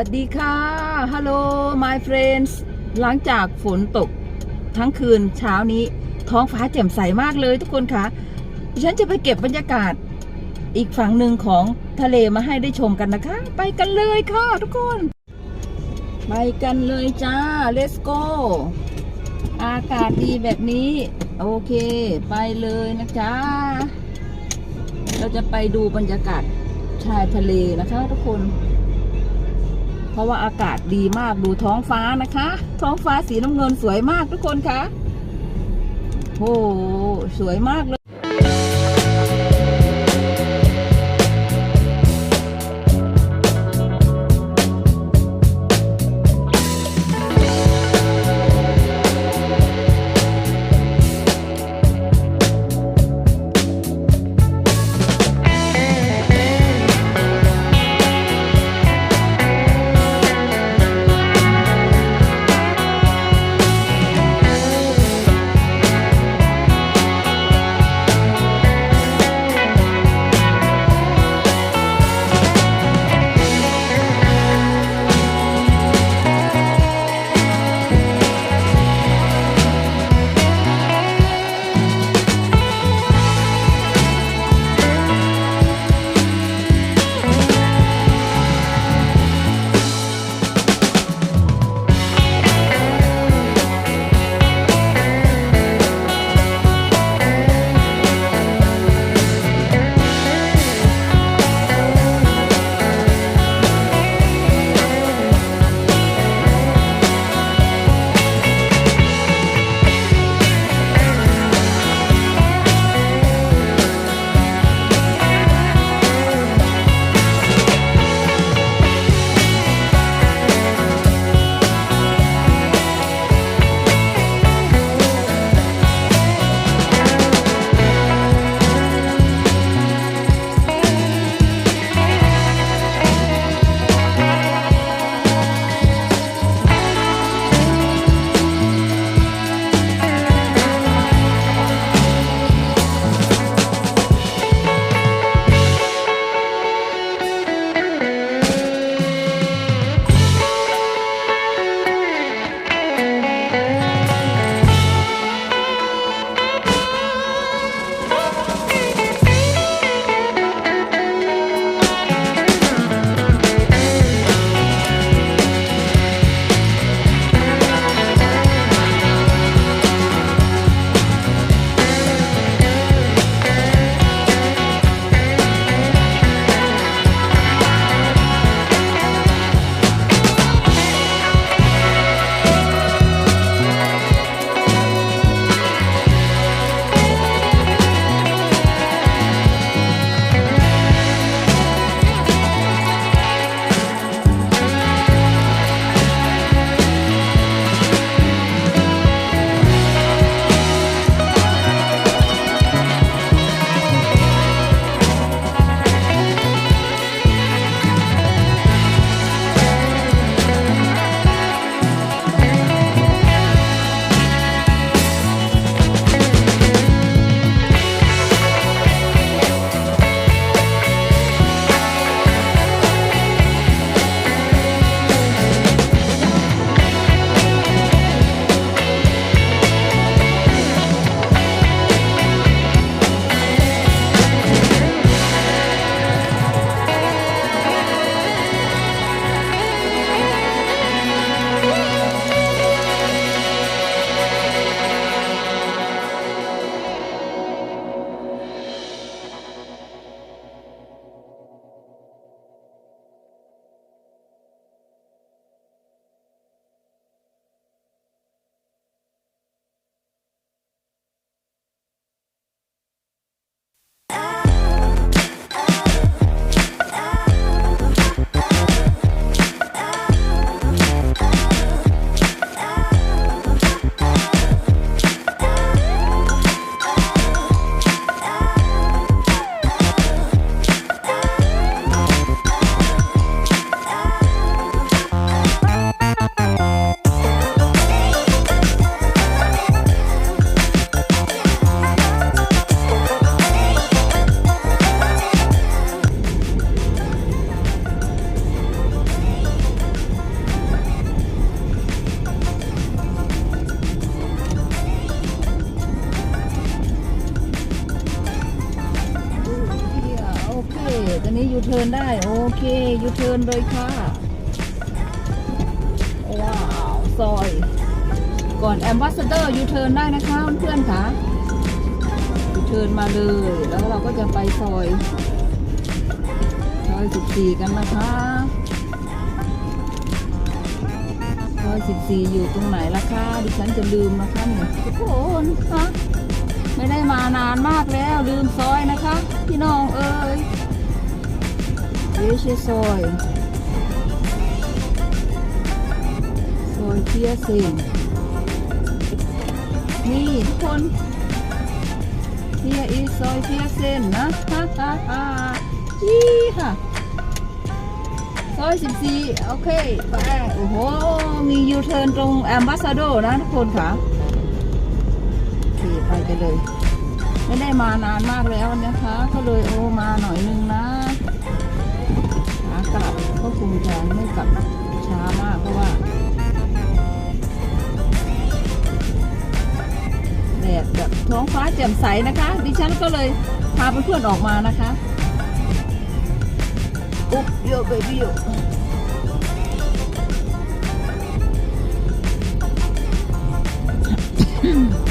วัสดีค่ะฮัลโหล my friends หลังจากฝนตกทั้งคืนเช้านี้ ท้องฟ้าแจ่มใสมากเลยทุกคนค่ะฉันจะไปเก็บบรรยากาศ อีกฝั่งหนึ่งของทะเลมาให้ได้ชมกันนะคะ ไปกันเลยค่ะทุกคน ไปกันเลยจ้า let's go อากาศดีแบบนี้ โอเค ไปเลยนะจ๊ะเราจะไปดูบรรยากาศชายทะเลนะคะทุกคน เพราะว่าอากาศดีมากดูท้องฟ้านะคะ ท้องฟ้าสีน้ำเงินสวยมากทุกคนคะโอ้โหสวยมากเลย นเลยค่ะ ว้าว ซอย ก่อนแอมบ s สเดอร์ยูเทิร์นได้นะคะเพื่อนๆค่ะยูเทิร์นมาเลย แล้วเราก็จะไปซอย ซอย14กันนะคะ ซอย14อยู่ตรงไหนล่ะคะดิฉันจะลืมนะคะเนี่ยทุกคนคะไม่ได้มานานมากแล้วลืมซอยนะคะ พี่น้องเอ้ย เยชซอยซอยเทียเซนนี่ทุกคนเทียอีซอยเทียเซนนะฮ่าฮ่าฮ่ายี่ค่ะซอย14 โอเค ไป โอ้โห มียูเทิร์นตรงแอมบ s ส a โดนะ ทุกคนค่ะไปกันเลย ไม่ได้มานานมากแล้วนะคะ ก็เลยโอ้มาหน่อยนึงนะ คงจะไม่กลับช้ามากเพราะว่าแดดแบบท้องฟ้าแจ่มใสนะคะ ดิฉันก็เลยพาเพื่อนๆออกมานะคะอุ๊บโยเบบี้โยโ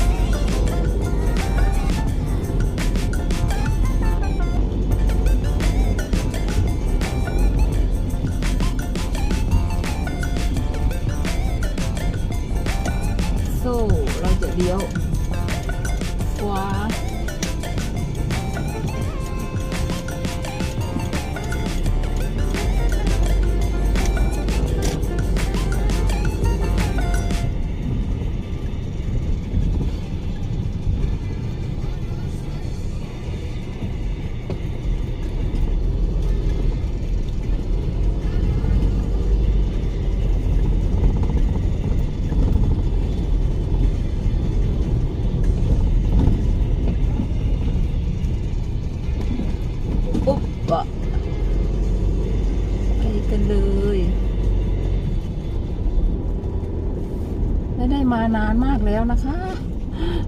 านานมากแล้วนะคะ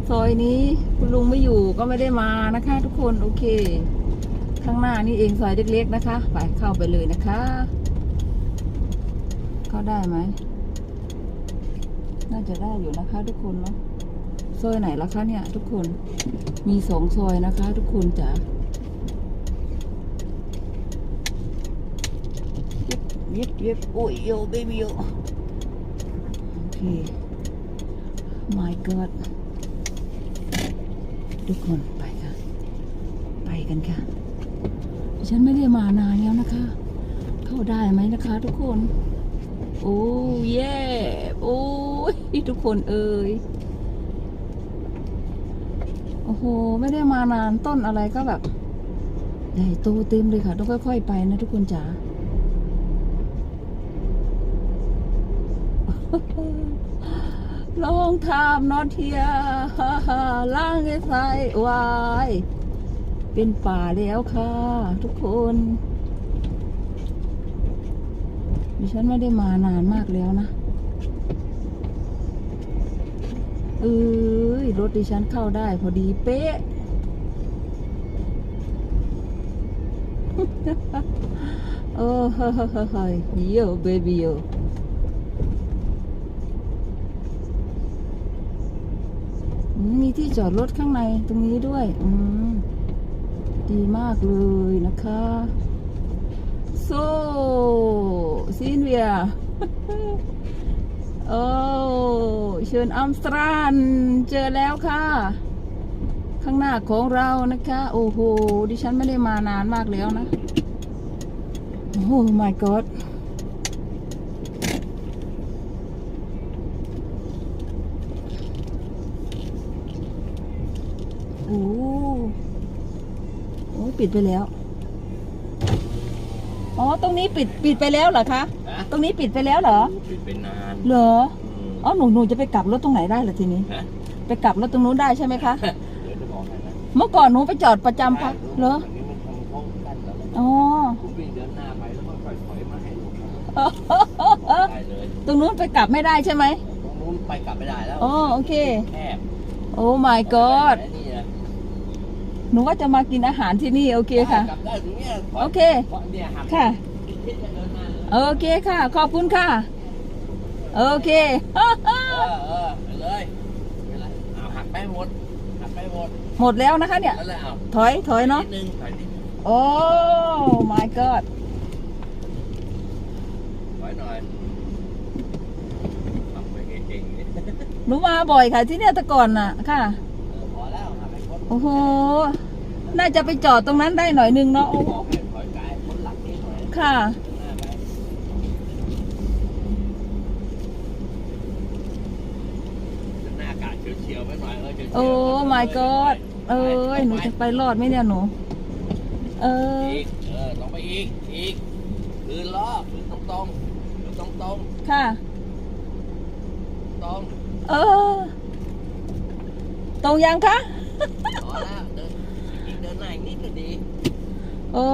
ซอยนี้คุณลุงไม่อยู่ก็ไม่ได้มานะคะ ทุกคนโอเค ข้างหน้านี่เองซอยเล็กๆนะคะ ไปเข้าไปเลยนะคะ เข้าได้ไหมน่าจะได้อยู่นะคะ ทุกคนเนาะซอยไหนละคะเนี่ย ทุกคนมีสองซอยนะคะ ทุกคนจ๋าเย็บเย็บโอ้ยโยเบบี้โยโอเค my god ทุกคนไปค่ะ ไปกันค่ะ ฉันไม่ได้มานานแล้วนะคะ เข้าได้ไหมนะคะ ทุกคน โอ้เย่โอ้ยทุกคนเอ่ยโอ้โห ไม่ได้มานานต้นอะไรก็แบบใหญ่โตเต็มเลยค่ะ ต้องค่อยๆไปนะทุกคนจ๋า ลองทำนอเทียล่างไอ้ไฟวายเป็นป่าแล้วค่ะ ทุกคนดิฉันไม่ได้มานานมากแล้วนะเอ้ยรถดิฉันเข้าได้พอดีเป๊ะเออเฮ้ยเฮ้ยเฮ้ยเฮ้ยโยเบบี้โยอืม มีที่จอดรถข้างในตรงนี้ด้วย อืม ดีมากเลยนะคะ โซซินเวียโอ้เชิญอัมสตรานเจอแล้วค่ะ ข้างหน้าของเรานะคะ โอ้โห ดิฉันไม่ได้มานานมากแล้วนะ โอ้ my god โอ้โอ้ปิดไปแล้ว อ๋อ ตรงนี้ปิดปิดไปแล้วเหรอคะฮะตรงนี้ปิดไปแล้วเหรอ ปิดเป็นนานเหรอ อืมอ๋อ หนูหนูจะไปกลับรถตรงไหนได้ล่ะทีนี้ฮะไปกลับรถตรงนู้นได้ใช่ไหมคะ เดี๋ยวจะบอกให้นะเมื่อก่อนหนูไปจอดประจำพักเหรออันนี้มันทำโค้งกั้นแล้วอ๋อ คุณวิ่งเดินหน้าไปแล้วก็ค่อยถอยมาให้ลูกได้เลยตรงนู้นไปกลับไม่ได้ใช่ไหมตรงนู้นไปกลับไม่ได้แล้วอ๋อ โอเค แคบโอ้ my god ไอ้นี่นะ หนูว่าจะมากินอาหารที่นี่โอเคค่ะ กลับได้ตรงเนี้ยถยโอเค เนี่ยหักค่ะทิศจะเดินหน้าเลยโอเคค่ะ ขอบคุณค่ะ โอเค เออเออไปเลยไปเลยเอาหักไปหมดหักไปหมดหมดแล้วนะคะเนี่ย แล้วแหละเอาถอยถอยเนาะนิดนึงถอยนิดนึงโอ้ my god ถอยหน่อยทำไปเก่งๆนี่หนูมาบ่อยค่ะที่เนี่ยแต่ก่อนน่ะค่ะ โอ้โห น่าจะไปจอดตรงนั้นได้หน่อยนึงเนาะโอ้บอกให้ถอยกายพ้นหลังนี้หน่อยค่ะเดินหน้าไปเดินหน้ากาดเฉียวๆไปหน่อยเออเฉียวๆโอ้ my god เอ้ย หนูไปจะไปรอดไหมเนี่ยหนู เออ อีกเออต้องไปอีกอีกคืนล้อคืนตรงตรงๆคืนตรงตรงค่ะ ๆตรงเออ ตรงยังคะ พอแล้วเดินอีกเดินหน้าอีกนิดก็ดีโอ้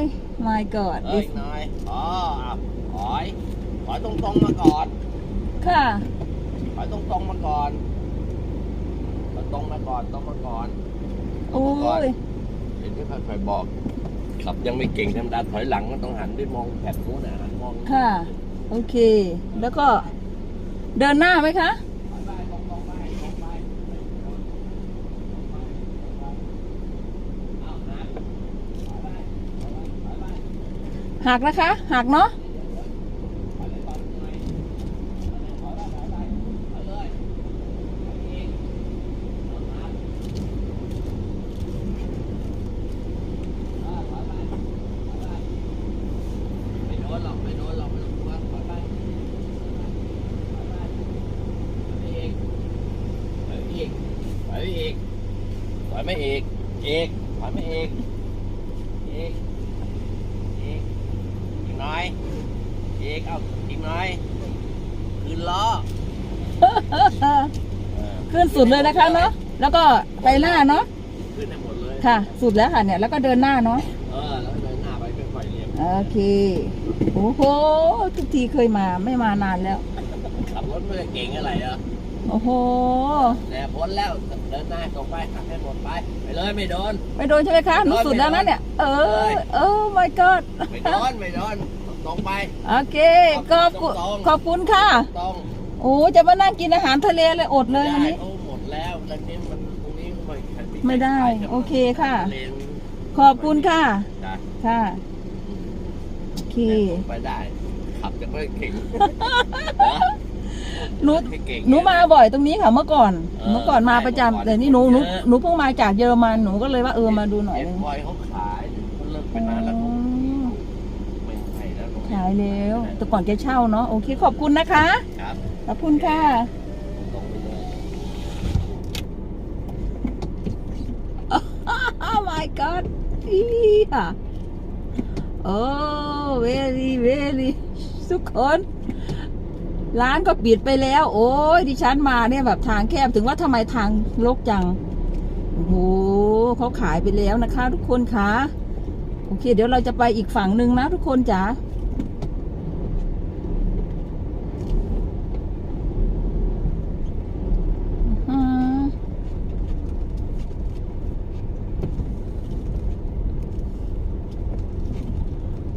ย my god เอ้ยอีกหน่อยอ๋ออะถอยถอยตรงตรงๆมาก่อนค่ะ ถอยตรงตรงๆมาก่อนถอยตรงมาก่อนตรงมาก่อนตรงโอ้มาก่อนยเห็นที่ค่อยๆบอกขับยังไม่เก่งธรรมดาถอยหลังก็ต้องหันด้วยมองแผดนู้นนะหันมองค่ะ โอเค แล้วก็ เดินหน้าไหมคะ หักนะคะ หักเนาะ ไม่โดนหรอกไม่โดนหรอกไม่ต้องกลัวถอยไปถอยไปถอยไปอีกถอยไปอีกถอยไปอีกถอยไม่อีกอีกถอยไม่อีกอีกอีกอีกหน่อยอีกเอาอีกหน่อยคืนล้อเออ ขึ้น สุดเลยนะคะเนาะแล้วก็ไปหน้าเนาะขึ้นให้หมดเลยค่ะ สุดแล้วค่ะเนี่ยแล้วก็เดินหน้าเนาะเออแล้วเดินหน้าไปค่อยๆเรียบโอเคโอ้โหทุกทีเคยมาไม่มานานแล้ว ขับรถไม่ได้เก่งอะไรเหรอโอ้โหแต่พ้นแล้วเดินหน้าตรงไปหักให้หมดไปไปเลยไม่โดน ไม่โดนใช่ไหมคะหนูสุดแล้วนะเนี่ย เออเออ my god ไม่โดนไม่โดนตรงไปโอเคขอบคุณตรงๆขอบคุณค่ะตรงโอ้จะมานั่งกินอาหารทะเลเลยอดเลยวันได้นี้โอ้หมด แล้วแล้วนี่มันตรงนี้ไม่ไม่ได้ใช่โอเคค่ะทเลนขอบคุณค่ะ จ้ะค่ะ โอเค ไปได้ ขับจะไม่เก่งหนู ไม่เก่ง หนูมาบ่อยตรงนี้ค่ะเมื่อก่อน เออเมื่อก่อนมาประจำใช่แต่นี่หนูหนูเยอะ หนูเพิ่งมาจากเยอรมันหนูก็เลยว่าเออมาดูหน่อยเอ็นึนงบอยเขาขายเขาเลิกไปนานแล้วเขาไม่ใช่แล้วตรงนี้ขายแล้ว แต่ก่อนแกเช่าเนาะโอเคขอบคุณนะคะ ครับ ขอบคุณค่ะ ตรงไปเลย oh my god อีห่ะโอ้ very very ทุกคน ร้านก็ปิดไปแล้ว โอ้ยดิฉันมาเนี่ยแบบทางแคบถึงว่าทำไมทางลกจัง โอ้โหเขาขายไปแล้วนะคะ ทุกคนคะโอเค เดี๋ยวเราจะไปอีกฝั่งหนึ่งนะ ทุกคนจ๋าอื้อหือ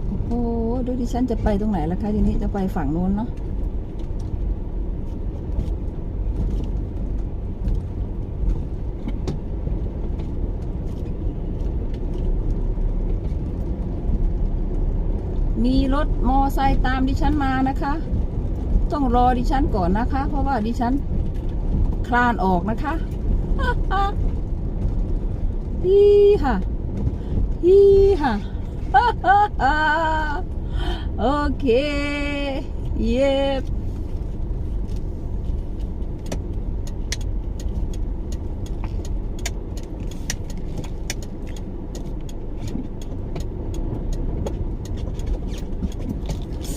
โอ้โหดูดิ ฉันจะไปตรงไหนล่ะคะทีนี้จะไปฝั่งโน้นเนาะมีรถมอไซค์ตามดิฉันมานะคะ ต้องรอดิฉันก่อนนะคะ เพราะว่าดิฉันคลานออกนะคะฮีค่ะฮีค่ะ โอเค เย็บ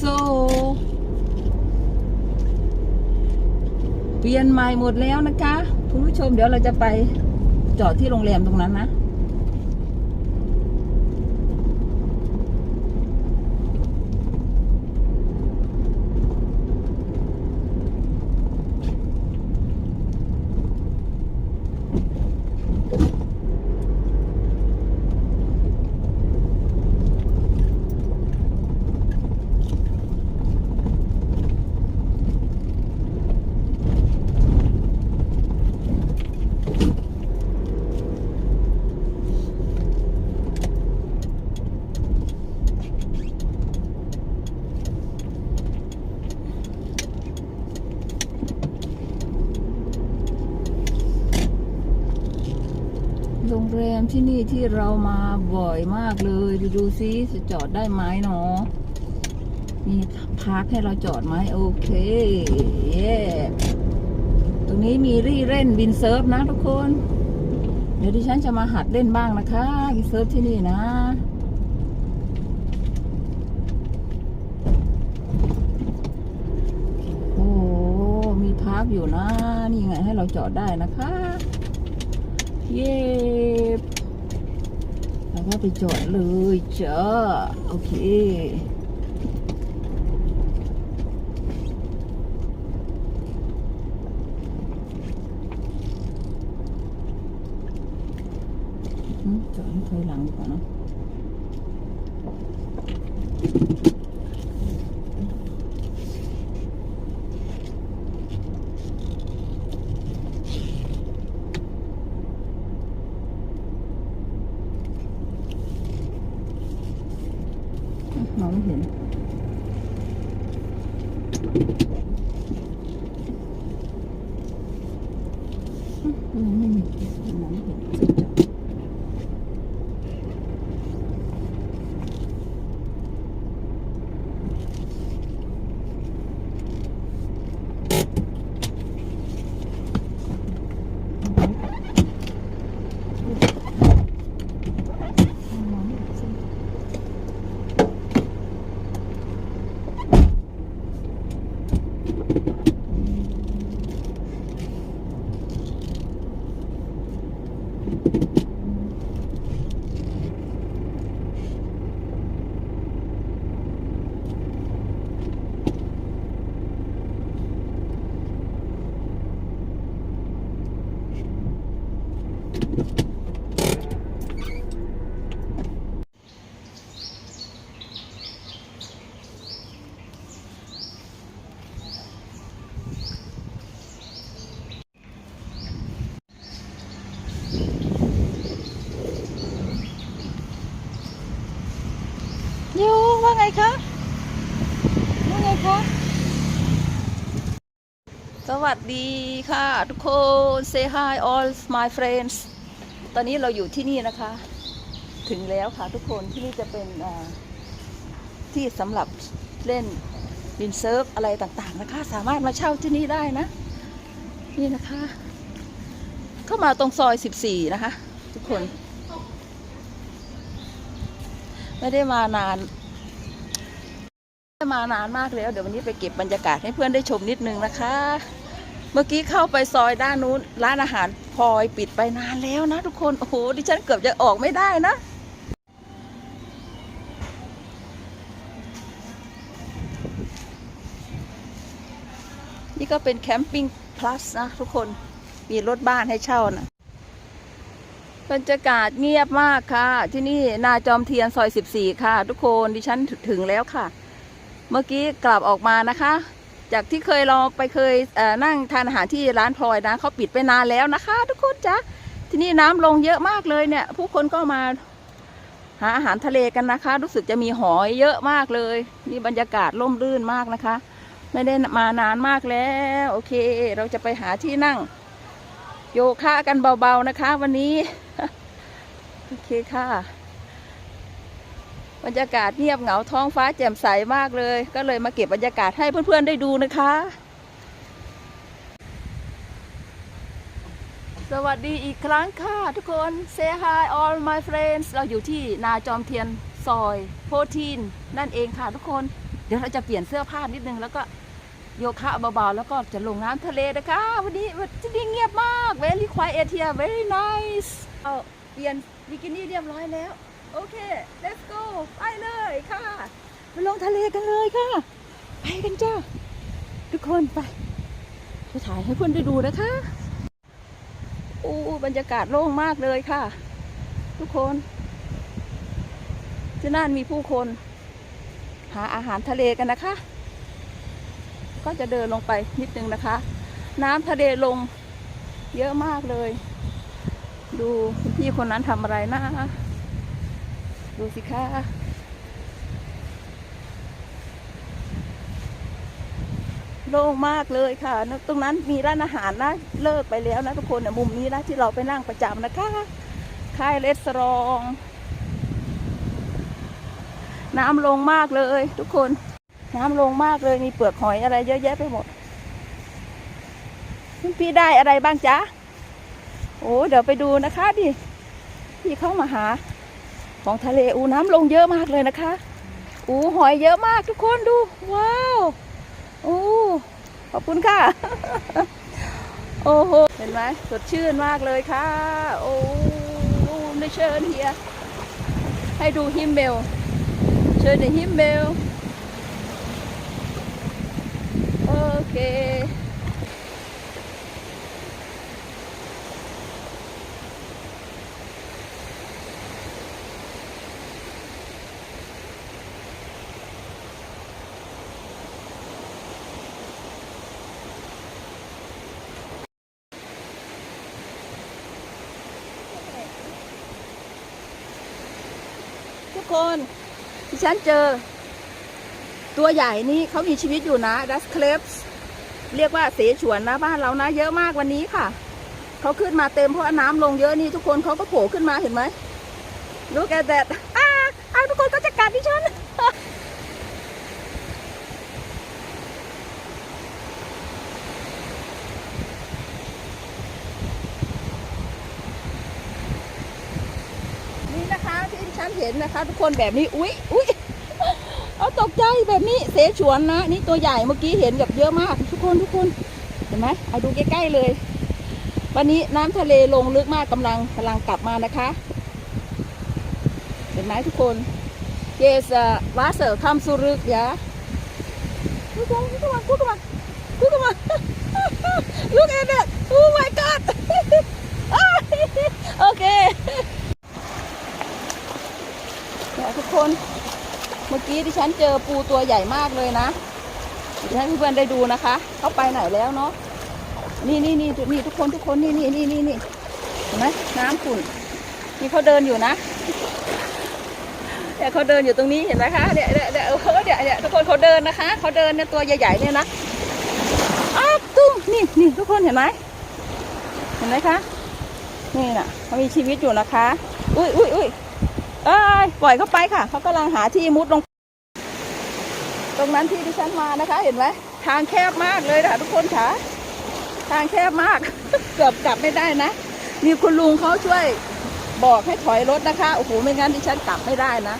so เปลี่ยนใหม่หมดแล้วนะคะ คุณผู้ชมเดี๋ยวเราจะไปจอดที่โรงแรมตรงนั้นนะ แรม ที่นี่ที่เรามาบ่อยมากเลย ดูดูซิจะจอดได้ไหมเนาะมีพาร์คให้เราจอดไหมโอเค เย้ตรงนี้มีรี่เล่นวินเซิร์ฟนะทุกคน เดี๋ยวดิฉันจะมาหัดเล่นบ้างนะคะวินเซิร์ฟที่นี่นะโอ้มีพาร์คอยู่นะ นี่ไงให้เราจอดได้นะคะ เย้ แล้วก็ไปจอดเลยจ้าโอเค อืมจอดให้ถอยหลังดีกว่าเนอะอืมมองไม่เห็น อืมไม่มีมองไม่เห็นสุดจอด ยูว่า ไงคะว่าไงคะ สวัสดีค่ะทุกคน say hi all my friends ตอนนี้เราอยู่ที่นี่นะคะ ถึงแล้วค่ะทุกคนที่นี่จะเป็นที่สำหรับเล่นวินเซิร์ฟอะไรต่างๆนะคะ สามารถมาเช่าที่นี่ได้นะ นี่นะคะ เข้ามาตรงซอย 14 นะคะ ทุกคน ไม่ได้มานาน ม่ไมานานมากแล้ว เดี๋ยววันนี้ไปเก็บบรรยากาศให้เพื่อนได้ชมนิดนึงนะคะ เมื่อกี้เข้าไปซอยด้านนู้นร้านอาหารพลอยปิดไปนานแล้วนะทุกคน โอ้โห ดิฉันเกือบจะออกไม่ได้นะนี่ก็เป็นแคมปิ้งพลัสนะทุกคนมีรถบ้านให้เช่านะบรรยากาศเงียบมากค่ะ ที่นี่นาจอมเทียนซอย 14 ค่ะ ทุกคนดิฉันถึงแล้วค่ะ เมื่อกี้กลับออกมานะคะ จากที่เคยเราไปเคยเนั่งทานอาหารที่ร้านพลอยนะเขาปิดไปนานแล้วนะคะ ทุกคนจ้ะที่นี่น้ำลงเยอะมากเลยเนี่ย ผู้คนก็มาหาอาหารทะเลกันนะคะ รู้สึกจะมีหอยเยอะมากเลย นี่บรรยากาศร่มรื่นมากนะคะ ไม่ได้มานานมากแล้ว โอเค เราจะไปหาที่นั่ง โยคะกันเบาๆนะคะ วันนี้ โอเคค่ะ บรรยากาศเงียบเหงาท้องฟ้าแจ่มใสมากเลย ก็เลยมาเก็บบรรยากาศให้เพื่อนๆได้ดูนะคะ สวัสดีอีกครั้งค่ะทุกคน say hi all my friends เราอยู่ที่นาจอมเทียนซอยโพทีนนั่นเองค่ะทุกคน เดี๋ยวเราจะเปลี่ยนเสื้อผ้านิดนึงแล้วก็โยคะเบาๆ แล้วก็จะลงน้ำทะเลนะคะ วันนี้ที่นี่เงียบมาก very quiet here very nice เปลี่ยนบิกินี่เรียบร้อยแล้ว โอเค let's go ไปเลยค่ะไปลงทะเลกันเลยค่ะ ไปกันจ้า ทุกคนไปจะถ่ายให้เพื่อนได้ดูนะคะอู้บรรยากาศโล่งมากเลยค่ะ ทุกคนที่นั่นมีผู้คน หาอาหารทะเลกันนะคะ ก็จะเดินลงไปนิดนึงนะคะ น้ำทะเลลงเยอะมากเลย ดูคุณพี่คนนั้นทำอะไรนะ ดูสิคะโล่งมากเลยค่ะ ตรงนั้นมีร้านอาหารนะ เลิกไปแล้วนะทุกคนเนี่ยมุมนี้นะที่เราไปนั่งประจำนะคะ ค่ายเลสรอง น้ำลงมากเลยทุกคน น้ำลงมากเลยมีเปลือกหอยอะไรเยอะแยะไปหมดพี่ได้อะไรบ้างจ๊ะ โอ้เดี๋ยวไปดูนะคะดิพี่เข้ามาหา ของทะเลอูน้ำลงเยอะมากเลยนะคะ อูหอยเยอะมากทุกคนดู ว้าวโอ้ขอบคุณค่ะ โอ้โห เห็นไหมสดชื่นมากเลยค่ะ โอ้ไม่เชิญเฮียให้ดูฮิมเบลเชิญในฮิมเบลโอเค ทุก คนที่ฉันเจอ ตัวใหญ่นี้เขามีชีวิตอยู่นะดัสเคลปส์เรียกว่าเสฉวนนะบ้านเรานะ เยอะมากวันนี้ค่ะเขาขึ้นมาเต็มเพราะน้ำลงเยอะนี่ทุกคนเขาก็โผล่ขึ้นมาเห็นไหม Look at that อ้าวทุกคนก็จะกัดดิฉันนะคะที่ดิฉัน เห็นนะคะ ทุกคนแบบนี้อุ๊ยอุ๊ยเอาตกใจแบบนี้เสฉวนนะ นี่ตัวใหญ่เมื่อกี้เห็นแบบเยอะมาก ทุกคนทุกคนเห็นไหมเอาดูใกล้ๆเลย วันนี้น้ำทะเลลงลึกมากกำลังกำลังกลับมานะคะ เห็นไหมทุกคน yes uh, Wasser come zurück ja ทุกคนทุกคนทุกคนทุกคน look at that oh my god โอเคเนี่ยทุกคน เมื่อกี้ที่ฉันเจอปูตัวใหญ่มากเลยนะเดี๋ยวให้เพื่อนๆได้ดูนะคะ เขาไปไหนแล้วเนาะ นี่นี่นี่นี่ทุกคนทุกคนนี่นี่นี่นี่นี่เห็นไหมน้ำขุ่นนี่เขาเดินอยู่นะเนี่ยเขาเดินอยู่ตรงนี้เห็นไหมคะเนี่ยเนี่ยเนี่ยเออเนี่ยเนี่ยทุกคนเขาเดินนะคะเขาเดินเนี่ยตัวใหญ่ๆเนี่ยนะอ้าวตุ้มนี่นี่ทุกคนเห็นไหมเห็นไหมคะ นี่น่ะเขามีชีวิตอยู่นะคะ อุ้ยอุ้ยอุ้ย เอ้ยปล่อยเขาไปค่ะ เขากำลังหาที่มุดลง ตรงนั้นที่ดิฉันมานะคะ เห็นไหมทางแคบมากเลยค่ะทุกคนค่ะ ทางแคบมาก เกือบกลับไม่ได้นะ มีคุณลุงเขาช่วยบอกให้ถอยรถนะคะ โอ้โห ไม่งั้นดิฉันกลับไม่ได้นะ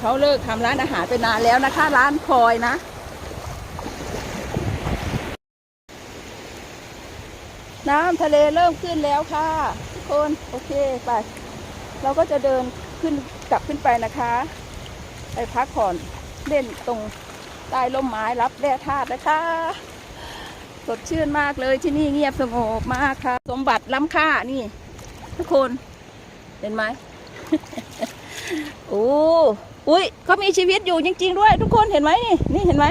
เขาเลิกทำร้านอาหารไปนานแล้วนะคะ ร้านพลอยนะน้ำทะเลเริ่มขึ้นแล้วค่ะ ทุกคน โอเค ไป เราก็จะเดินขึ้นกลับขึ้นไปนะคะ ไปพักผ่อนเล่นตรงใต้ร่มไม้รับแร่ธาตุนะคะ สดชื่นมากเลยที่นี่เงียบสงบมากค่ะ สมบัติล้ำค่านี่ ทุกคนเห็นไหมโอ้อุ้ยเขามีชีวิตอยู่จริง ๆ ด้วย ทุกคนเห็นไหมนี่นี่เห็นไหม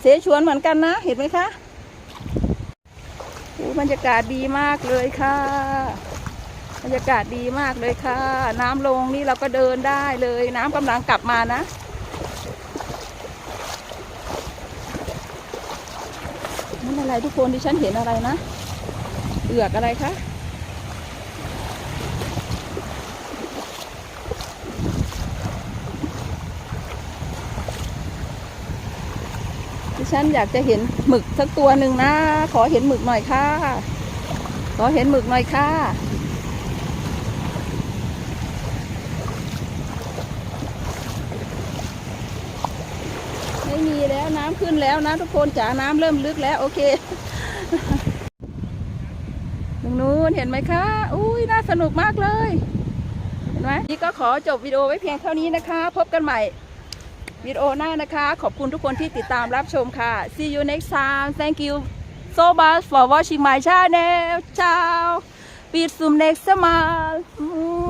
เสฉวนเหมือนกันนะเห็นไหมคะโอ้บรรยากาศดีมากเลยค่ะ บรรยากาศดีมากเลยค่ะ น้ำลงนี่เราก็เดินได้เลย น้ำกำลังกลับมานะ นั่นอะไรทุกคนที่ฉันเห็นอะไรนะเปลือกอะไรคะที่ฉันอยากจะเห็นหมึกสักตัวหนึ่งนะ ขอเห็นหมึกหน่อยค่ะ ขอเห็นหมึกหน่อยค่ะ ไม่มีแล้ว น้ำขึ้นแล้วนะทุกคนจ๋าน้ำเริ่มลึกแล้ว โอเคตรงนู้นเห็นไหมคะ อุ้ยน่าสนุกมากเลย เห็นไหมนี่ก็ขอจบวิดีโอไว้เพียงเท่านี้นะคะ พบกันใหม่วิดีโอหน้านะคะ ขอบคุณทุกคนที่ติดตามรับชมค่ะ see you next time thank you so much for watching my channel ciao ปีดซุม next time